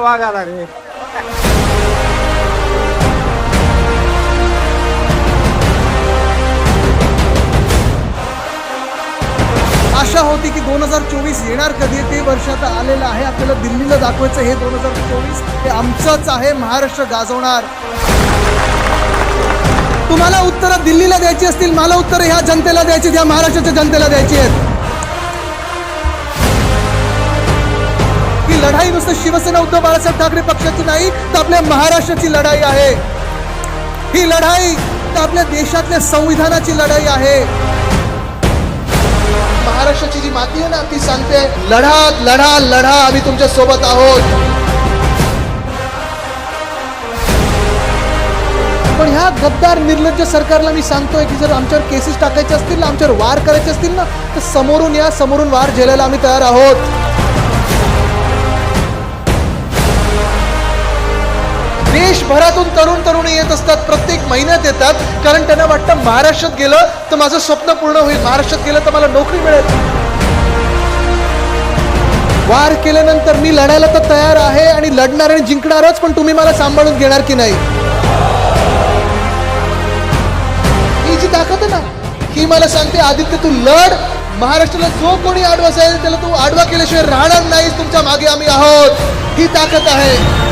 वागायला रे. आशा होती की दोन हजार चोवीस येणार कधी? ते वर्ष आता आलेलं आहे. आपल्याला दिल्लीला दाखवायचं हे दोन हजार चोवीस हे आमचंच आहे. महाराष्ट्र गाजवणार. तुम्हाला उत्तरं दिल्लीला द्यायची असतील. मला उत्तरं ह्या जनतेला द्यायची ह्या महाराष्ट्राच्या जनतेला द्यायची आहेत. लढाई नुसतं शिवसेना उद्धव बाळासाहेब ठाकरे पक्षाची नाही तर आपल्या महाराष्ट्राची लढाई आहे. ही लढाई तर आपल्या देशातल्या संविधानाची लढाई आहे. महाराष्ट्राची जी माती आहे ना ती सांगते लढा लढा लढा आम्ही तुमच्यासोबत आहोत. पण ह्या गद्दार निर्लज्ज सरकारला मी सांगतोय की जर आमच्यावर केसेस टाकायचे असतील ना आमच्यावर वार करायचे असतील ना तर समोरून या समोरून वार झेलायला आम्ही तयार आहोत. देशभरातून तरुण तरुणी येत असतात प्रत्येक महिन्यात येतात. कारण त्यांना वाटतं महाराष्ट्रात गेलं तर माझं स्वप्न पूर्ण होईल. महाराष्ट्रात गेलं तर मला नोकरी मिळेल. वार केल्यानंतर मी लढायला तर तयार आहे आणि लढणार आणि जिंकणारच पण तुम्ही मला सांभाळून घेणार की नाही? ही जी ताकद आहे ना ही मला सांगते आदित्य तू लढ. महाराष्ट्राला जो कोणी आडवा असेल त्याला तू आडवा केल्याशिवाय राहणार नाहीस. तुमच्या मागे आम्ही आहोत. ही ताकद आहे.